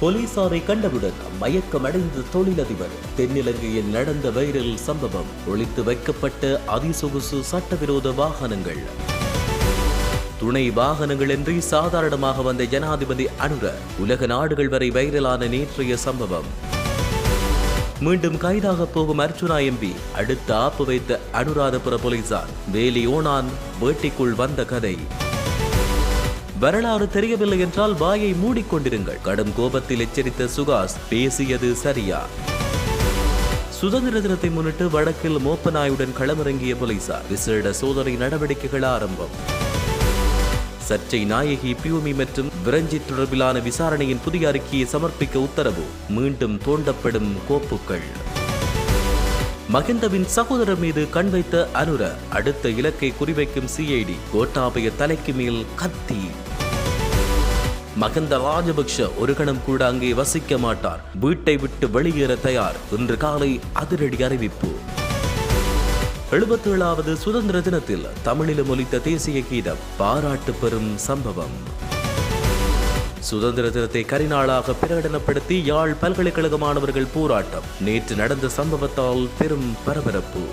போலீசாரை கண்டவுடன் மயக்கமடைந்த தொழிலதிபர் தென்னிலங்கையில் நடந்த வைரல் சம்பவம் ஒழித்து வைக்கப்பட்ட அதிசொகுசு சட்டவிரோத வாகனங்கள். துணை வாகனங்கள் என்று சாதாரணமாக வந்த ஜனாதிபதி அனுர உலக நாடுகள் வரை வைரலான நேற்றைய சம்பவம். மீண்டும் கைதாக போகும் அர்ச்சுனா எம்பி அடுத்த ஆப்பு வைத்த அனுராதபுர போலீசார் வேலி ஓனான் வேட்டிக்குள் வந்த கதை. வரலாறு தெரியவில்லை என்றால் வாயை மூடிக்கொண்டிருங்கள். கடும் கோபத்தில் எச்சரித்த சுகாஸ் பேசியது சரியா? சுதந்திர தினத்தை முன்னிட்டு வடக்கில் மோப்பநாயுடன் களமிறங்கிய போலீசார் விசேட சோதனை நடவடிக்கைகள் ஆரம்பம். சர்ச்சை நாயகி பியூமி மற்றும் விரஞ்சித் தொடர்பிலான விசாரணையின் புதிய அறிக்கையை சமர்ப்பிக்க உத்தரவு. மீண்டும் தோண்டப்படும் கோப்புகள். மகிந்தவின் சகோதரர் மீது கண் வைத்த அனுர அடுத்த இலக்கை குறிவைக்கும் சிஐடி கோட்டாபய தலைக்கு மேல் கத்தி. மகந்த ராஜபக்ஷ ஒரு கணம் கூட அங்கே வசிக்க மாட்டார். வீட்டை விட்டு வெளியேற தயார். இன்று காலை அதிரடி அறிவிப்பு. எழுபத்தேழாவது சுதந்திர தினத்தில் தமிழிலும் ஒலித்த தேசிய கீதம் பாராட்டு பெறும் சம்பவம். சுதந்திர தினத்தை கரிநாளாக பிரகடனப்படுத்தி யாழ் பல்கலைக்கழக மாணவர்கள் போராட்டம். நேற்று நடந்த சம்பவத்தால் பெரும் பரபரப்பு.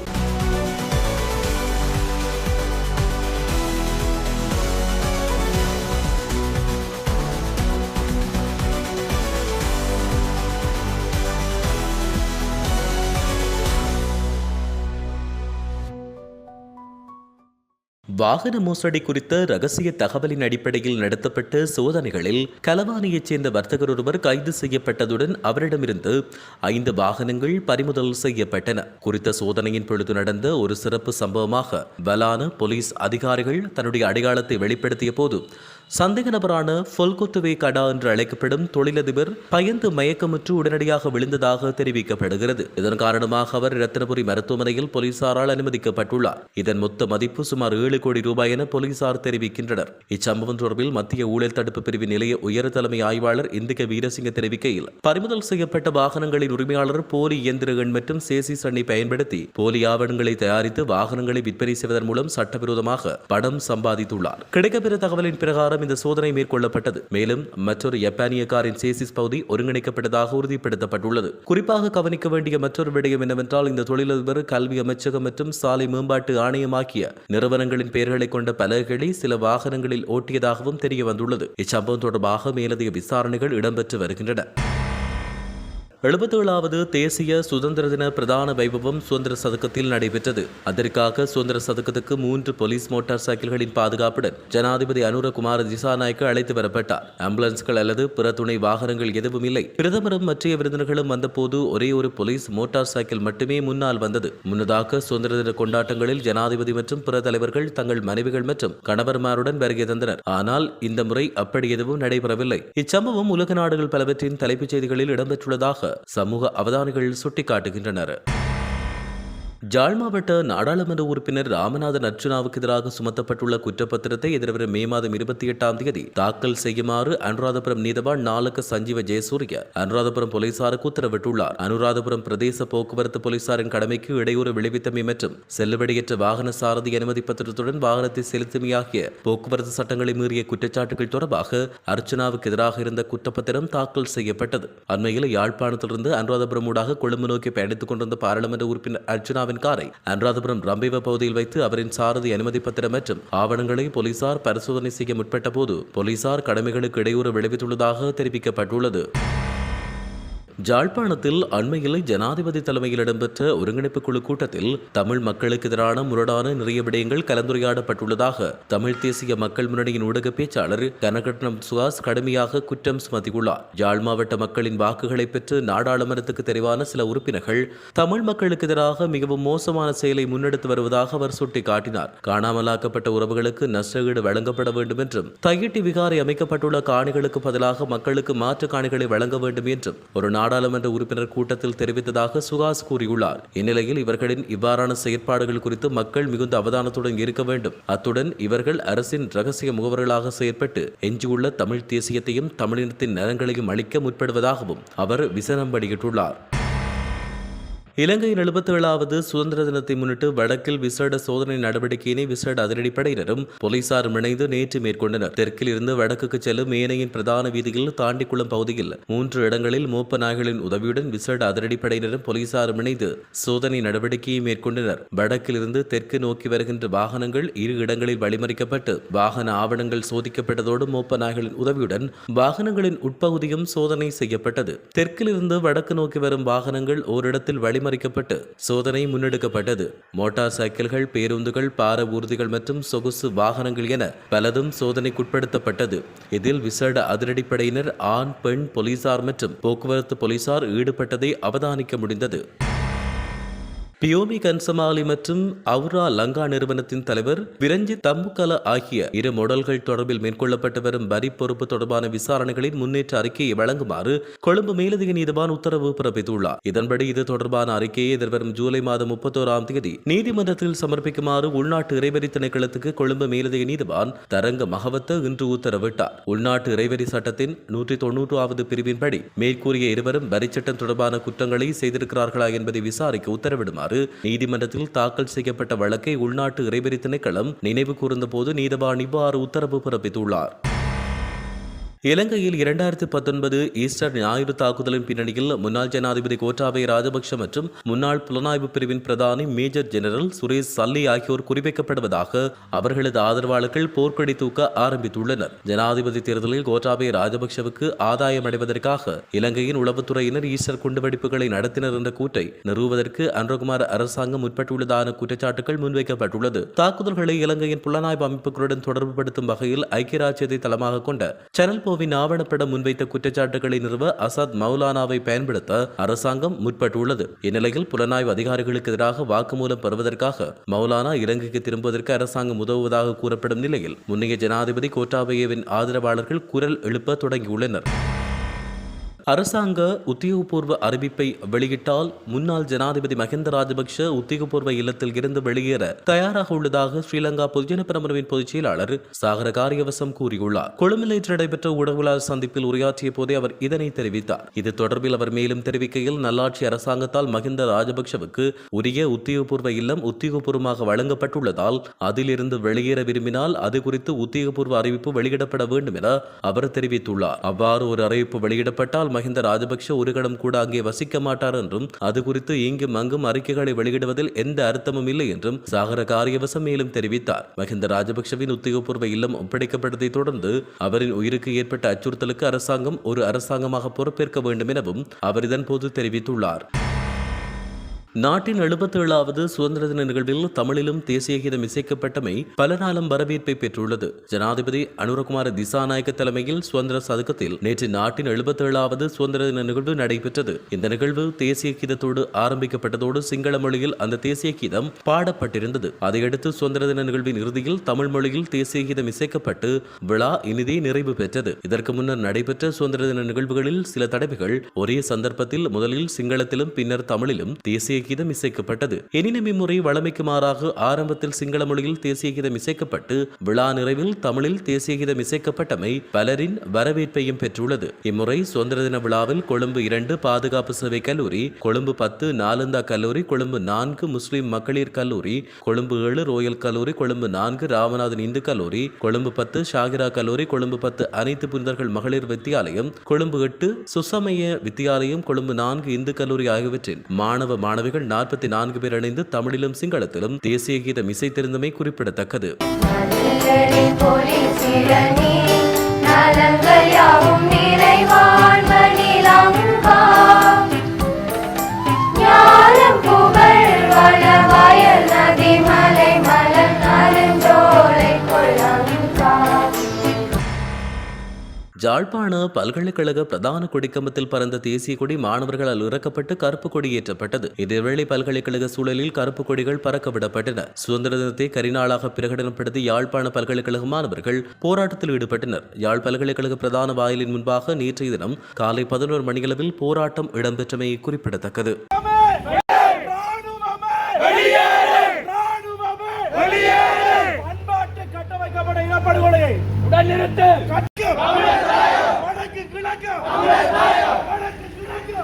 வாகன மோசடி குறித்த ரகசிய தகவலின் அடிப்படையில் நடத்தப்பட்ட சோதனைகளில் கலவானியைச் சேர்ந்த வர்த்தகர் ஒருவர் கைது செய்யப்பட்டதுடன் அவரிடமிருந்து ஐந்து வாகனங்கள் பறிமுதல் செய்யப்பட்டன. குறித்த சோதனையின் பொழுது நடந்த ஒரு சிறப்பு சம்பவமாக பலான போலீஸ் அதிகாரிகள் தன்னுடைய அடையாளத்தை வெளிப்படுத்திய போது சந்தேக நபரான பொல்கொத்துவே கடா என்று அழைக்கப்படும் தொழிலதிபர் பயந்து மயக்கமுற்று உடனடியாக விழுந்ததாக தெரிவிக்கப்படுகிறது. இதன் காரணமாக அவர் ரத்தினபுரி மருத்துவமனையில் போலீசாரால் அனுமதிக்கப்பட்டுள்ளார். இதன் மொத்த மதிப்பு சுமார் ஏழு கோடி ரூபாய் என போலீசார் தெரிவிக்கின்றனர். இச்சம்பவம் தொடர்பில் மத்திய ஊழல் தடுப்பு பிரிவு நிலைய உயர் தலைமை ஆய்வாளர் இந்திக வீரசிங்க தெரிவிக்கையில் பறிமுதல் செய்யப்பட்ட வாகனங்களின் உரிமையாளர் போலி இயந்திர எண் மற்றும் சேசி சண்ணை பயன்படுத்தி போலி ஆவணங்களை தயாரித்து வாகனங்களை விற்பனை செய்வதன் மூலம் சட்டவிரோதமாக பணம் சம்பாதித்துள்ளார். கிடைக்கப்பெற்ற தகவலின் பிரகாரம் இந்த சோதனை மேற்கொள்ளப்பட்டது. மேலும் மற்றொரு ஜப்பானிய காரின் சேசிஸ் பகுதி ஒருங்கிணைக்கப்பட்டதாக உறுதிப்படுத்தப்பட்டுள்ளது. குறிப்பாக கவனிக்க வேண்டிய மற்றொரு விடயம் என்னவென்றால் இந்த தொழிலதிபர் கல்வி அமைச்சகம் மற்றும் சாலை மேம்பாட்டு ஆணையமாக்கிய நிறுவனங்களின் பெயர்களை கொண்ட பலகைகளை சில வாகனங்களில் ஓட்டியதாகவும் தெரிய வந்துள்ளது இச்சம்பவம் தொடர்பாக மேலதிக விசாரணைகள் இடம்பெற்று வருகின்றன. எழுபத்தேழாவது தேசிய சுதந்திர தின பிரதான வைபவம் சுதந்திர சதுக்கத்தில் நடைபெற்றது. அதற்காக சுதந்திர சதுக்கத்துக்கு மூன்று போலீஸ் மோட்டார் சைக்கிள்களின் பாதுகாப்புடன் ஜனாதிபதி அனுரகுமார் திசாநாயக்க அழைத்து வரப்பட்டார். ஆம்புலன்ஸ்கள் அல்லது பிற துணை வாகனங்கள் எதுவும் இல்லை. பிரதமரும் மற்ற விருந்தினர்களும் வந்தபோது ஒரே ஒரு போலீஸ் மோட்டார் சைக்கிள் மட்டுமே முன்னால் வந்தது. முன்னதாக சுதந்திர தின கொண்டாட்டங்களில் ஜனாதிபதி மற்றும் பிற தலைவர்கள் தங்கள் மனைவிகள் மற்றும் கணவர்மாருடன் வருகை தந்தனர். ஆனால் இந்த முறை அப்படி எதுவும் நடைபெறவில்லை. இச்சம்பவம் உலக நாடுகள் பலவற்றின் தலைப்புச் செய்திகளில் இடம்பெற்றுள்ளதாக சமூக அவதானிகள் சுட்டிக்காட்டுகின்றனர். ஜாழ் மாவட்ட நாடாளுமன்ற உறுப்பினர் ராமநாதன் அர்ச்சுனாவுக்கு எதிராக சுமத்தப்பட்டுள்ள குற்றப்பத்திரத்தை எதிர்வரும் மே மாதம் இருபத்தி எட்டாம் தேதி தாக்கல் செய்யுமாறு அனுராதபுரம் நீதவான் நாளுக்கு சஞ்சீவ ஜெயசூரிய அனுராதபுரம் போலீசாருக்கு உத்தரவிட்டுள்ளார். அனுராதபுரம் பிரதேச போக்குவரத்து போலீசாரின் கடமைக்கு இடையூறு விளைவித்தமை மற்றும் செல்லுபடியற்ற வாகன சாரதி அனுமதி பத்திரத்துடன் வாகனத்தை செலுத்துமை ஆகிய போக்குவரத்து சட்டங்களை மீறிய குற்றச்சாட்டுகள் தொடர்பாக அர்ச்சனாவுக்கு எதிராக இருந்த குற்றப்பத்திரம் தாக்கல் செய்யப்பட்டது. அண்மையில் யாழ்ப்பாணத்திலிருந்து அனுராதபுரம் ஊடாக கொழும்பு நோக்கி பயணித்துக் கொண்டிருந்த பாராளுமன்ற உறுப்பினர் அர்ச்சனாவின் காரை அனுராதபுரம் ரம்பிவ பகுதியில் வைத்து அவரின் சாரதி அனுமதி பத்திரம் மற்றும் ஆவணங்களை போலீசார் பரிசோதனை செய்ய முற்பட்ட போது போலீசார் கடமைகளுக்கு இடையூறு விளைவித்துள்ளதாக தெரிவிக்கப்பட்டுள்ளது. ஜாழ்ப்பாணத்தில் அண்மையில் ஜனாதிபதி தலைமையில் இடம்பெற்ற ஒருங்கிணைப்பு குழு கூட்டத்தில் தமிழ் மக்களுக்கு எதிரான முரடான நிறைய விடயங்கள் கலந்துரையாடப்பட்டுள்ளதாக தமிழ் தேசிய மக்கள் முன்னணியின் ஊடக பேச்சாளர் கனகட்னம் சுஹாஸ் கடுமையாக குற்றம் சுமத்தியுள்ளார். யாழ் மாவட்ட மக்களின் வாக்குகளை பெற்று நாடாளுமன்றத்துக்கு தெரிவான சில உறுப்பினர்கள் தமிழ் மக்களுக்கு எதிராக மிகவும் மோசமான செயலை முன்னெடுத்து வருவதாக அவர் சுட்டிக்காட்டினார். காணாமலாக்கப்பட்ட உறவுகளுக்கு நஷ்டஈடு வழங்கப்பட வேண்டும் என்றும் தையிட்டி விகாரை அமைக்கப்பட்டுள்ள காணிகளுக்கு பதிலாக மக்களுக்கு மாற்று காணிகளை வழங்க வேண்டும் என்றும் ஒரு நாள் நாடாளுமன்ற உறுப்பினர் கூட்டத்தில் தெரிவித்ததாக சுகாஸ் கூறியுள்ளார். இந்நிலையில் இவர்களின் இவ்வாறான செயற்பாடுகள் குறித்து மக்கள் மிகுந்த அவதானத்துடன் இருக்க வேண்டும். அத்துடன் இவர்கள் அரசின் ரகசிய முகவர்களாக செயற்பட்டு எஞ்சியுள்ள தமிழ் தேசியத்தையும் தமிழினத்தின் நலன்களையும் அளிக்க முற்படுவதாகவும் அவர் விசனம் வெளியிட்டுள்ளார். இலங்கையின் எழுபத்தி ஏழாவது சுதந்திர தினத்தை முன்னிட்டு வடக்கில் விசேட சோதனை நடவடிக்கையினை விசேட அதிரடிப்படையினரும் போலீசாரும் இணைந்து நேற்று மேற்கொண்டனர். தெற்கில் இருந்து வடக்குக்கு செல்லும் ஏனையின் பிரதான வீதியில் தாண்டிக்குளம் பகுதியில் மூன்று இடங்களில் மோப்ப நாய்களின் உதவியுடன் விசேட அதிரடிப்படையினரும் போலீசாரும் இணைந்து சோதனை நடவடிக்கையை மேற்கொண்டனர். வடக்கில் இருந்து தெற்கு நோக்கி வருகின்ற வாகனங்கள் இரு இடங்களில் வழிமறிக்கப்பட்டு வாகன ஆவணங்கள் சோதிக்கப்பட்டதோடு மோப்ப நாய்களின் உதவியுடன் வாகனங்களின் உட்பகுதியும் சோதனை செய்யப்பட்டது. தெற்கில் இருந்து வடக்கு நோக்கி வரும் வாகனங்கள் ஓரிடத்தில் வழி வழிமறிக்கப்பட்டு சோதனை முன்னெடுக்கப்பட்டது. மோட்டார் சைக்கிள்கள் பேருந்துகள் பார ஊர்திகள் மற்றும் சொகுசு வாகனங்கள் என பலதும் சோதனைக்குட்படுத்தப்பட்டது. இதில் விசேட அதிரடிப்படையினர் ஆண் பெண் போலீசார் மற்றும் போக்குவரத்து போலீசார் ஈடுபட்டதை அவதானிக்க முடிந்தது. பியோமி கன்சமாலி மற்றும் அவுரா லங்கா நிறுவனத்தின் தலைவர் விரஞ்சித் தம்புகல ஆகிய இரு மோடல்கள் தொடர்பில் மேற்கொள்ளப்பட்டு வரும் வரி பொறுப்பு தொடர்பான விசாரணைகளின் முன்னேற்ற அறிக்கையை வழங்குமாறு கொழும்பு மேலதிக நீதிவான் உத்தரவு பிறப்பித்துள்ளார். இதன்படி இது தொடர்பான அறிக்கையை எதிர்வரும் ஜூலை மாதம் முப்பத்தோராம் தேதி நீதிமன்றத்தில் சமர்ப்பிக்குமாறு உள்நாட்டு இறைவரி திணைக்களத்துக்கு கொழும்பு மேலதிக நீதிவான் தரங்க மகவத்த இன்று உத்தரவிட்டார். உள்நாட்டு இறைவரி சட்டத்தின் நூற்றி தொன்னூறாவது பிரிவின்படி மேற்கூறிய இருவரும் வரிச்சட்டம் தொடர்பான குற்றங்களை செய்திருக்கிறார்களா என்பதை விசாரிக்க உத்தரவிடுமாறு நீதிமன்றத்தில் தாக்கல் செய்யப்பட்ட வழக்கை உள்நாட்டு இறைவரி திணைக்களம் நினைவு கூர்ந்தபோது நீதவான் இவ்வாறு உத்தரவு பிறப்பித்துள்ளார். இலங்கையில் இரண்டாயிரத்தி பத்தொன்பது ஈஸ்டர் ஞாயிறு தாக்குதலின் பின்னணியில் முன்னாள் ஜனாதிபதி கோட்டாபய ராஜபக்ஷ மற்றும் முன்னாள் புலனாய்வு பிரிவின் பிரதானி மேஜர் ஜெனரல் சுரேஷ் சல்லி ஆகியோர் குறிவைக்கப்படுவதாக அவர்களது ஆதரவாளர்கள் போர்க்கடி தூக்க ஆரம்பித்துள்ளனர். ஜனாதிபதி தேர்தலில் கோட்டாபய ராஜபக்ஷவுக்கு ஆதாயம் அடைவதற்காக இலங்கையின் உளவுத்துறையினர் ஈஸ்டர் குண்டுவெடிப்புகளை நடத்தினர் என்ற கூற்றை நிறுவுவதற்கு அன்றகுமார் அரசாங்கம் முற்பட்டுள்ளதான குற்றச்சாட்டுகள் முன்வைக்கப்பட்டுள்ளது. தாக்குதல்களை இலங்கையின் புலனாய்வு அமைப்புகளுடன் தொடர்புபடுத்தும் வகையில் ஐக்கிய ராஜ்யத்தை தளமாக கொண்ட சேனல் போவின் ஆவணப்படம் முன்வைத்த குற்றச்சாட்டுகளை நிறுவ அசாத் மௌலானாவை பயன்படுத்த அரசாங்கம் முற்பட்டுள்ளது இந்நிலையில் புலனாய்வு அதிகாரிகளுக்கு எதிராக வாக்குமூலம் பெறுவதற்காக மௌலானா இலங்கைக்கு திரும்புவதற்கு அரசாங்கம் உதவுவதாக கூறப்படும் நிலையில் முன்னைய ஜனாதிபதி கோட்டாபயவின் ஆதரவாளர்கள் குரல் எழுப்ப தொடங்கியுள்ளனர் அரசாங்க உத்தியோகபூர்வ அறிவிப்பை வெளியிட்டால் முன்னாள் ஜனாதிபதி மஹிந்த ராஜபக்ஷ உத்தியோகபூர்வ இல்லத்தில் இருந்து வெளியேற தயாராக உள்ளதாக ஸ்ரீலங்கா பொதுஜன பிரமுகவின் பொதுச் செயலாளர் சாகர காரியவசம் கூறியுள்ளார். கொழும்பில் நேற்று நடைபெற்ற ஊடகவியலாளர் சந்திப்பில் உரையாற்றிய போதே அவர் இதனை தெரிவித்தார். இது தொடர்பில் அவர் மேலும் தெரிவிக்கையில் நல்லாட்சி அரசாங்கத்தால் மஹிந்த ராஜபக்ஷவுக்கு உரிய உத்தியோகபூர்வ இல்லம் உத்தியோகபூர்வமாக வழங்கப்பட்டுள்ளதால் அதிலிருந்து வெளியேற விரும்பினால் அது குறித்து உத்தியோகபூர்வ அறிவிப்பு வெளியிடப்பட வேண்டும் என அவர் தெரிவித்துள்ளார். அவ்வாறு ஒரு அறிவிப்பு வெளியிடப்பட்டால் மஹிந்த ராஜபக்ஷ ஒரு கடம் கூட அங்கே வசிக்க மாட்டார் என்றும் அது குறித்து இங்கும் அங்கும் அறிக்கைகளை வெளியிடுவதில் எந்த அர்த்தமும் இல்லை என்றும் சாகர காரியவசம் மேலும் தெரிவித்தார். மஹிந்த ராஜபக்ஷவின் உத்தியோகபூர்வ இல்லம் ஒப்படைக்கப்பட்டதை தொடர்ந்து அவரின் உயிருக்கு ஏற்பட்ட அச்சுறுத்தலுக்கு அரசாங்கம் ஒரு அரசாங்கமாக பொறுப்பேற்க வேண்டும் எனவும் அவர் இதன்போது தெரிவித்துள்ளார். நாட்டின் எழுபத்தி ஏழாவது சுதந்திர தின நிகழ்வில் தமிழிலும் தேசிய கீதம் இசைக்கப்பட்டமை பல நாளும் வரவேற்பை பெற்றுள்ளது. ஜனாதிபதி அனுரகுமார திசாநாயக்க தலைமையில் சுதந்திர சதுக்கத்தில் நேற்று நாட்டின் எழுபத்தி ஏழாவது சுதந்திர தின நிகழ்வு நடைபெற்றது. இந்த நிகழ்வு தேசிய கீதத்தோடு ஆரம்பிக்கப்பட்டதோடு சிங்கள மொழியில் அந்த தேசிய கீதம் பாடப்பட்டிருந்தது. அதையடுத்து சுதந்திர தின நிகழ்வின் இறுதியில் தமிழ் மொழியில் தேசிய கீதம் இசைக்கப்பட்டு விழா இனிதே நிறைவு பெற்றது. இதற்கு முன்னர் நடைபெற்ற சுதந்திர தின நிகழ்வுகளில் சில தடவைகள் ஒரே சந்தர்ப்பத்தில் முதலில் சிங்களத்திலும் பின்னர் தமிழிலும் தேசிய கீதம் இசைக்கப்பட்டது. எனினும் இம்முறை வழமைக்கு மாறாக ஆரம்பத்தில் சிங்கள மொழியில் தேசிய கீதம் இசைக்கப்பட்டு விழா நிறைவில் தமிழில் தேசிய கீதம் இசைக்கப்பட்டமை பலரின் வரவேற்பையும் பெற்றுள்ளது. இம்முறை சுதந்திர தின விழாவில் கொழும்பு இரண்டு பாதுகாப்பு சேவை கல்லூரி கொழும்பு பத்து நாலந்தா கல்லூரி கொழும்பு நான்கு முஸ்லிம் மகளிர் கல்லூரி கொழும்பு ஏழு ரோயல் கல்லூரி கொழும்பு நான்கு ராமநாதன் இந்து கல்லூரி கொழும்பு பத்து ஷாகிரா கல்லூரி கொழும்பு பத்து அனைத்து புனிதர்கள் மகளிர் வித்தியாலயம் கொழும்பு எட்டு சுசமய வித்தியாலயம் கொழும்பு நான்கு இந்து கல்லூரி ஆகியவற்றில் மாணவ மாணவிகள் நாற்பத்தி நான்கு பேர் இணைந்து தமிழிலும் சிங்களத்திலும் தேசிய கீதம் இசைத்திருந்தமை குறிப்பிடத்தக்கது. நலங்கள் யாவும் ஜாழ்ப்பாண பல்கலைக்கழக பிரதான கொடிக்கம்பத்தில் பறந்த தேசிய கொடி மாணவர்களால் இறக்கப்பட்டு கருப்பு கொடி ஏற்றப்பட்டது. இதேவேளை பல்கலைக்கழக சூழலில் கருப்பு கொடிகள் பறக்க விடப்பட்டன. சுதந்திர தினத்தை கரிநாளாக பிரகடனப்படுத்தி யாழ்ப்பாண பல்கலைக்கழக மாணவர்கள் போராட்டத்தில் ஈடுபட்டனர். யாழ் பல்கலைக்கழக பிரதான வாயிலின் முன்பாக நேற்றைய தினம் காலை பதினோரு மணியளவில் போராட்டம் இடம்பெற்றமை குறிப்பிடத்தக்கது. ராணுவமே! உடனிருந்து வடக்கு கிழக்கு. வடக்கு கிழக்கு.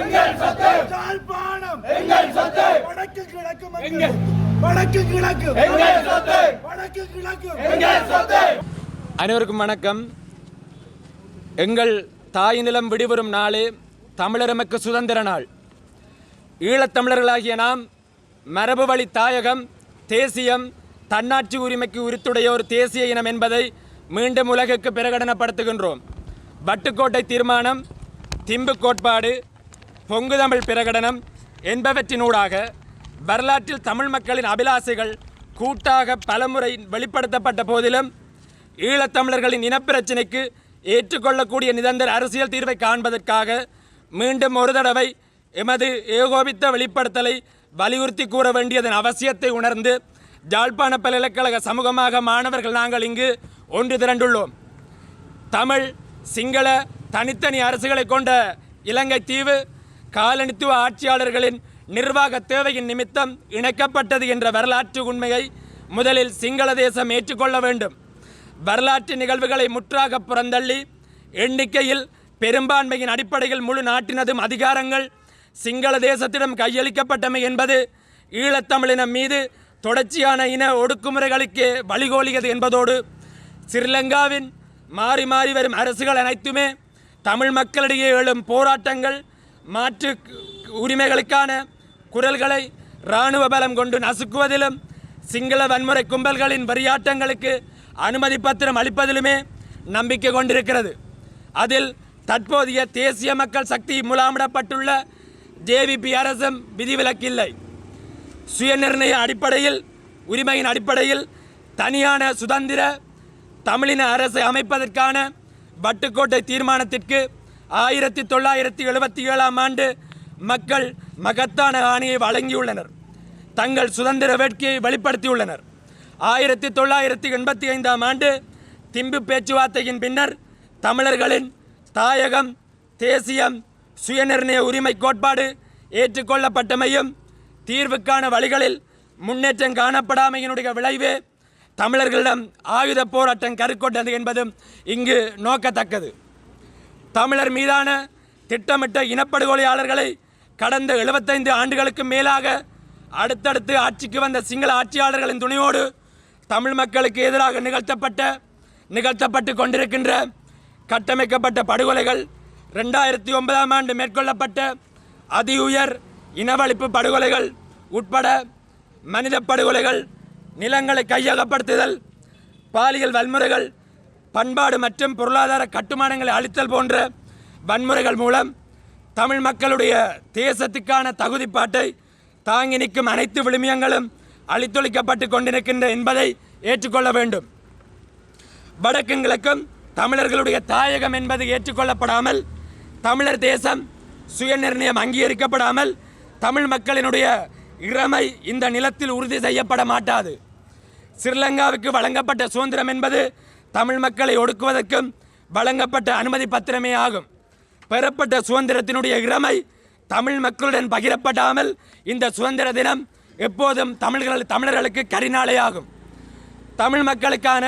எங்கள் சொத்து யாழ்ப்பாணம் எங்கள் சொத்து வடக்கு கிழக்கு எங்கள் வடக்கு கிழக்கு எங்கள் சொத்து வடக்கு கிழக்கு எங்கள் சொத்து அனைவருக்கும் வணக்கம். எங்கள் தாய் நிலம் விடிவரும் நாளே தமிழரமக்கு சுதந்திர நாள். ஈழத்தமிழர்களாகிய நாம் மரபு வழி தாயகம் தேசியம் தன்னாட்சி உரிமைக்கு உரித்துடைய ஒரு தேசிய இனம் என்பதை மீண்டும் உலகுக்கு பிரகடனப்படுத்துகின்றோம். வட்டுக்கோட்டை தீர்மானம் திம்பு கோட்பாடு பொங்கு தமிழ் பிரகடனம் என்பவற்றினூடாக வரலாற்றில் தமிழ் மக்களின் அபிலாசைகள் கூட்டாக பலமுறை வெளிப்படுத்தப்பட்ட போதிலும் ஈழத்தமிழர்களின் இனப்பிரச்சினைக்கு ஏற்றுக்கொள்ளக்கூடிய நிரந்தர அரசியல் தீர்வை காண்பதற்காக மீண்டும் ஒரு தடவை எமது ஏகோபித்த வெளிப்படுத்தலை வலியுறுத்தி கூற வேண்டியதன் அவசியத்தை உணர்ந்து ஜாழ்ப்பாண பல்கலைக்கழக சமூகமாக மாணவர்கள் நாங்கள் இங்கு ஒன்று திரண்டுள்ளோம். தமிழ் சிங்கள தனித்தனி அரசுகளை கொண்ட இலங்கை தீவு காலனித்துவ ஆட்சியாளர்களின் நிர்வாக தேவையின் நிமித்தம் இணைக்கப்பட்டது என்ற வரலாற்று உண்மையை முதலில் சிங்கள தேசம் ஏற்றுக்கொள்ள வேண்டும். வரலாற்று நிகழ்வுகளை முற்றாக புறந்தள்ளி எண்ணிக்கையில் பெரும்பான்மையின் அடிப்படையில் முழு நாட்டினதும் அதிகாரங்கள் சிங்கள தேசத்திடம் கையளிக்கப்பட்டமை என்பது ஈழத்தமிழினம் மீது தொடர்ச்சியான இன ஒடுக்குமுறைகளுக்கு வழிகோலியது என்பதோடு ஸ்ரீலங்காவின் மாறி மாறி வரும் அரசுகள் அனைத்துமே தமிழ் மக்களிடையே எழும் போராட்டங்கள் மாற்று உரிமைகளுக்கான குரல்களை இராணுவ பலம் கொண்டு நசுக்குவதிலும் சிங்கள வன்முறை கும்பல்களின் வரியாட்டங்களுக்கு அனுமதி பத்திரம் அளிப்பதிலுமே நம்பிக்கை கொண்டிருக்கிறது. அதில் தற்போதைய தேசிய மக்கள் சக்தி முலாமிடப்பட்டுள்ள ஜேவிபி அரசும் விதிவிலக்கில்லை. சுயநிர்ணய அடிப்படையில் உரிமையின் அடிப்படையில் தனியான சுதந்திர தமிழின அரசை அமைப்பதற்கான வட்டுக்கோட்டை தீர்மானத்திற்கு ஆயிரத்தி தொள்ளாயிரத்தி எழுபத்தி ஏழாம் ஆண்டு மக்கள் மகத்தான ஆணையை வழங்கியுள்ளனர். தங்கள் சுதந்திர வேட்கையை வெளிப்படுத்தியுள்ளனர். ஆயிரத்தி தொள்ளாயிரத்தி எண்பத்தி ஐந்தாம் ஆண்டு திம்பு பேச்சுவார்த்தையின் பின்னர் தமிழர்களின் தாயகம் தேசியம் சுயநிர்ணய உரிமை கோட்பாடு ஏற்றுக்கொள்ளப்பட்டமையும் தீர்வுக்கான வழிகளில் முன்னேற்றம் காணப்படாமையினுடைய விளைவே தமிழர்களிடம் ஆயுத போராட்டம் கருக்கொண்டது என்பதும் இங்கு நோக்கத்தக்கது. தமிழர் மீதான திட்டமிட்ட இனப்படுகொலையாளர்களை கடந்த 75 ஆண்டுகளுக்கு மேலாக அடுத்தடுத்து ஆட்சிக்கு வந்த சிங்கள ஆட்சியாளர்களின் துணையோடு தமிழ் மக்களுக்கு எதிராக நிகழ்த்தப்பட்ட நிகழ்த்தப்பட்டு கொண்டிருக்கின்ற கட்டமைக்கப்பட்ட படுகொலைகள் ரெண்டாயிரத்தி ஒன்பதாம் ஆண்டு மேற்கொள்ளப்பட்ட அதி உயர் இனவழிப்பு படுகொலைகள் உட்பட மனித படுகொலைகள் நிலங்களை கையகப்படுத்துதல் பாலியல் வன்முறைகள் பண்பாடு மற்றும் பொருளாதார கட்டுமானங்களை அழித்தல் போன்ற வன்முறைகள் மூலம் தமிழ் மக்களுடைய தேசத்துக்கான தகுதிப்பாட்டை தாங்கி நிற்கும் அனைத்து விழுமியங்களும் அழித்தொழிக்கப்பட்டு கொண்டிருக்கின்ற என்பதை ஏற்றுக்கொள்ள வேண்டும். வடக்கும் கிழக்கும் தமிழர்களுடைய தாயகம் என்பது ஏற்றுக்கொள்ளப்படாமல் தமிழர் தேசம் சுயநிர்ணயம் அங்கீகரிக்கப்படாமல் தமிழ் மக்களினுடைய இறமை இந்த நிலத்தில் உறுதி செய்யப்பட மாட்டாது. ஸ்ரீலங்காவுக்கு வழங்கப்பட்ட சுதந்திரம் என்பது தமிழ் மக்களை ஒடுக்குவதற்கும் வழங்கப்பட்ட அனுமதி பத்திரமே ஆகும். பெறப்பட்ட சுதந்திரத்தினுடைய இறமை தமிழ் மக்களுடன் பகிரப்படாமல் இந்த சுதந்திர தினம் எப்போதும் தமிழர்கள் தமிழர்களுக்கு கரிநாளையாகும் தமிழ் மக்களுக்கான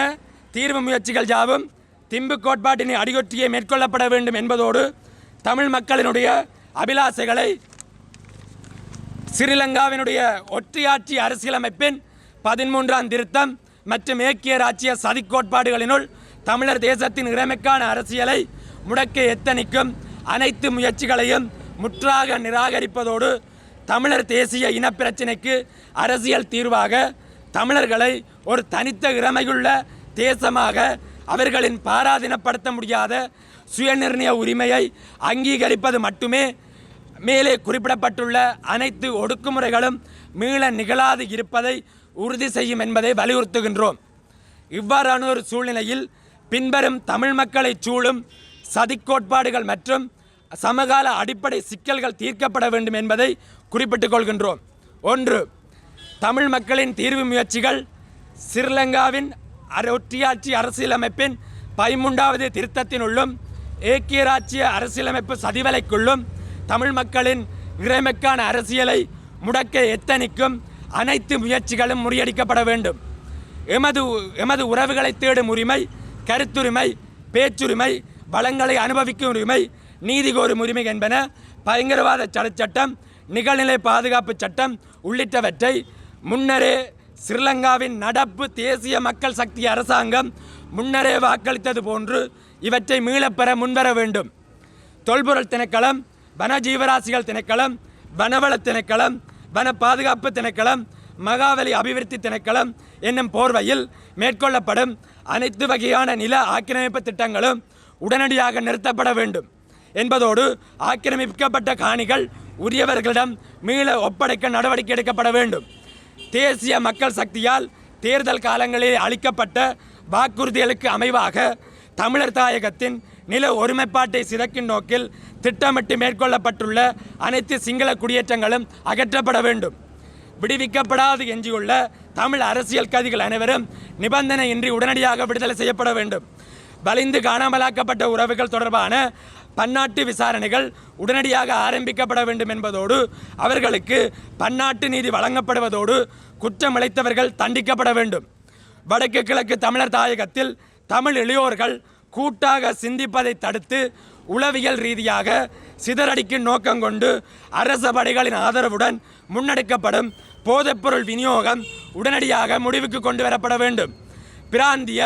தீர்வு முயற்சிகள் யாவும் திம்பு கோட்பாட்டினை அடியொற்றியே மேற்கொள்ளப்பட வேண்டும் என்பதோடு தமிழ் மக்களினுடைய அபிலாசைகளை ஸ்ரீலங்காவினுடைய ஒற்றையாட்சி அரசியலமைப்பின் பதிமூன்றாம் திருத்தம் மற்றும் ஏக்கிய ராச்சிய சதிக்கோட்பாடுகளினுள் தமிழர் தேசத்தின் இறைமைக்கான அரசியலை முடக்க எத்தனிக்கும் அனைத்து முயற்சிகளையும் முற்றாக நிராகரிப்பதோடு தமிழர் தேசிய இனப்பிரச்சினைக்கு அரசியல் தீர்வாக தமிழர்களை ஒரு தனித்த இறமையுள்ள தேசமாக அவர்களின் பாராதீனப்படுத்த முடியாத சுயநிர்ணய உரிமையை அங்கீகரிப்பது மட்டுமே மேலே குறிப்பிடப்பட்டுள்ள அனைத்து ஒடுக்குமுறைகளும் மீள நிகழாது இருப்பதை உறுதி செய்யும் என்பதை வலியுறுத்துகின்றோம். இவ்வாறான ஒரு சூழ்நிலையில் பின்வரும் தமிழ் மக்களை சூழும் சதிக்கோட்பாடுகள் மற்றும் சமகால அடிப்படை சிக்கல்கள் தீர்க்கப்பட வேண்டும் என்பதை குறிப்பிட்டுக் கொள்கின்றோம். ஒன்று தமிழ் மக்களின் தீர்வு முயற்சிகள் ஸ்ரீலங்காவின் அர- ஒற்றியாட்சி அரசியலமைப்பின் பதிமூன்றாவது திருத்தத்தினுள்ளும் ஏக்கியராட்சிய அரசியலமைப்பு சதிவலைக்குள்ளும் தமிழ் மக்களின் இறைமைக்கான அரசியலை முடக்க எத்தனிக்கும் அனைத்து முயற்சிகளும் முறியடிக்கப்பட வேண்டும். எமது எமது உறவுகளை தேடும் உரிமை கருத்துரிமை பேச்சுரிமை வளங்களை அனுபவிக்கும் உரிமை நீதி கோரும் உரிமை என்பன பயங்கரவாத சட்டச்சட்டம் நிகழ்நிலை பாதுகாப்பு சட்டம் உள்ளிட்டவற்றை முன்னரே ஸ்ரீலங்காவின் நடப்பு தேசிய மக்கள் சக்தி அரசாங்கம் முன்னரே வாக்களித்தது போன்று இவற்றை மீளப்பெற முன்வர வேண்டும். தொல்பொருள் திணைக்களம் வன ஜீவராசிகள் திணைக்களம் வனவள திணைக்களம் வன பாதுகாப்பு திணைக்களம் மகாவலி அபிவிருத்தி திணைக்களம் என்னும் போர்வையில் மேற்கொள்ளப்படும் அனைத்து வகையான நில ஆக்கிரமிப்பு திட்டங்களும் உடனடியாக நிறுத்தப்பட வேண்டும். என்பதோடு ஆக்கிரமிக்கப்பட்ட காணிகள் உரியவர்களிடம் மீள ஒப்படைக்க நடவடிக்கை எடுக்கப்பட வேண்டும். தேசிய மக்கள் சக்தியால் தேர்தல் காலங்களில் அளிக்கப்பட்ட வாக்குறுதிகளுக்கு அமைவாக தமிழர் தாயகத்தின் நில ஒருமைப்பாட்டை சிதைக்கும் நோக்கில் திட்டமிட்டு மேற்கொள்ளப்பட்டுள்ள அனைத்து சிங்கள குடியேற்றங்களும் அகற்றப்பட வேண்டும். விடுவிக்கப்படாது எஞ்சியுள்ள தமிழ் அரசியல் கைதிகள் அனைவரும் நிபந்தனையின்றி உடனடியாக விடுதலை செய்யப்பட வேண்டும். வலிந்து காணாமலாக்கப்பட்ட உறவுகள் தொடர்பான பன்னாட்டு விசாரணைகள் உடனடியாக ஆரம்பிக்கப்பட வேண்டும் என்பதோடு அவர்களுக்கு பன்னாட்டு நீதி வழங்கப்படுவதோடு குற்றமிழைத்தவர்கள் தண்டிக்கப்பட வேண்டும். வடக்கு கிழக்கு தமிழர் தாயகத்தில் தமிழ் இளையோர்கள் கூட்டாக சிந்திப்பதை தடுத்து உளவியல் ரீதியாக சிதறடிக்கும் நோக்கம் கொண்டு அரச படைகளின் ஆதரவுடன் முன்னெடுக்கப்படும் போதைப்பொருள் விநியோகம் உடனடியாக முடிவுக்கு கொண்டு வரப்பட வேண்டும். பிராந்திய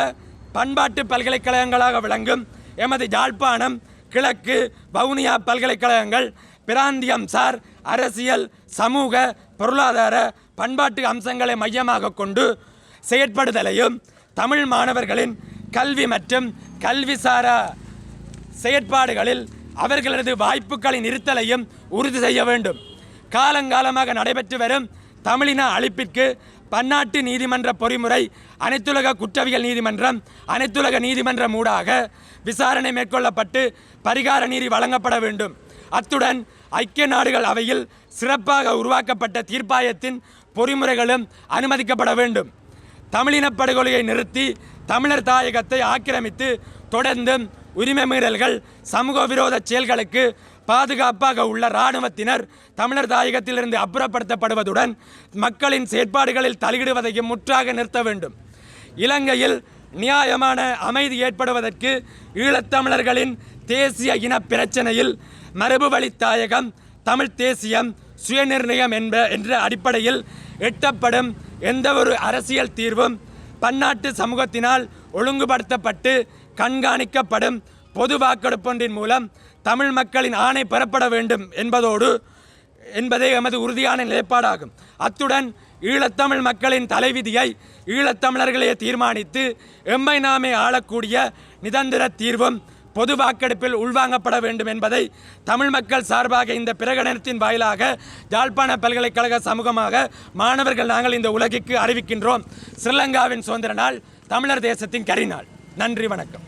பண்பாட்டு பல்கலைக்கழகங்களாக விளங்கும் எமது யாழ்ப்பாணம் கிழக்கு வவுனியா பல்கலைக்கழகங்கள் பிராந்தியம் சார் அரசியல் சமூக பொருளாதார பண்பாட்டு அம்சங்களை மையமாக கொண்டு செயற்படுதலையும் தமிழ் மாணவர்களின் கல்வி மற்றும் கல்விசாரா செயற்பாடுகளில் அவர்களது வாய்ப்புகளை நிறுத்தலையும் உறுதி செய்ய வேண்டும். காலங்காலமாக நடைபெற்று வரும் தமிழின அழிப்பிற்கு பன்னாட்டு நீதிமன்ற பொறிமுறை அனைத்துலக குற்றவியல் நீதிமன்றம் அனைத்துலக நீதிமன்றம் ஊடாக விசாரணை மேற்கொள்ளப்பட்டு பரிகார நீதி வழங்கப்பட வேண்டும். அத்துடன் ஐக்கிய நாடுகள் அவையில் சிறப்பாக உருவாக்கப்பட்ட தீர்ப்பாயத்தின் பொறிமுறைகளும் அனுமதிக்கப்பட வேண்டும். தமிழின படுகொலையை நிறுத்தி தமிழர் தாயகத்தை ஆக்கிரமித்து தொடர்ந்தும் உரிமை மீறல்கள் சமூக விரோத செயல்களுக்கு பாதுகாப்பாக உள்ள இராணுவத்தினர் தமிழர் தாயகத்திலிருந்து அப்புறப்படுத்தப்படுவதுடன் மக்களின் செயற்பாடுகளில் தலையிடுவதையும் முற்றாக நிறுத்த வேண்டும். இலங்கையில் நியாயமான அமைதி ஏற்படுவதற்கு ஈழத்தமிழர்களின் தேசிய இன பிரச்சனையில் மரபுவழி தாயகம் தமிழ் தேசியம் சுயநிர்ணயம் என்ப என்ற அடிப்படையில் எட்டப்படும் எந்த ஒரு அரசியல் தீர்வும் பன்னாட்டு சமூகத்தினால் ஒழுங்குபடுத்தப்பட்டு கண்காணிக்கப்படும் பொது வாக்கெடுப்பொன்றின் மூலம் தமிழ் மக்களின் ஆணை பெறப்பட வேண்டும் என்பதோடு என்பதே எமது உறுதியான நிலைப்பாடாகும். அத்துடன் ஈழத்தமிழ் மக்களின் தலைவிதியை ஈழத்தமிழர்களே தீர்மானித்து எம்மை நாமே ஆளக்கூடிய நிதந்திர தீர்வும் பொது வாக்கெடுப்பில் உள்வாங்கப்பட வேண்டும் என்பதை தமிழ் மக்கள் சார்பாக இந்த பிரகடனத்தின் வாயிலாக யாழ்ப்பாண பல்கலைக்கழக சமூகமாக மாணவர்கள் நாங்கள் இந்த உலகிற்கு அறிவிக்கின்றோம். ஸ்ரீலங்காவின் சுதந்திர நாள் தமிழர் தேசத்தின் கரிநாள். நன்றி வணக்கம்.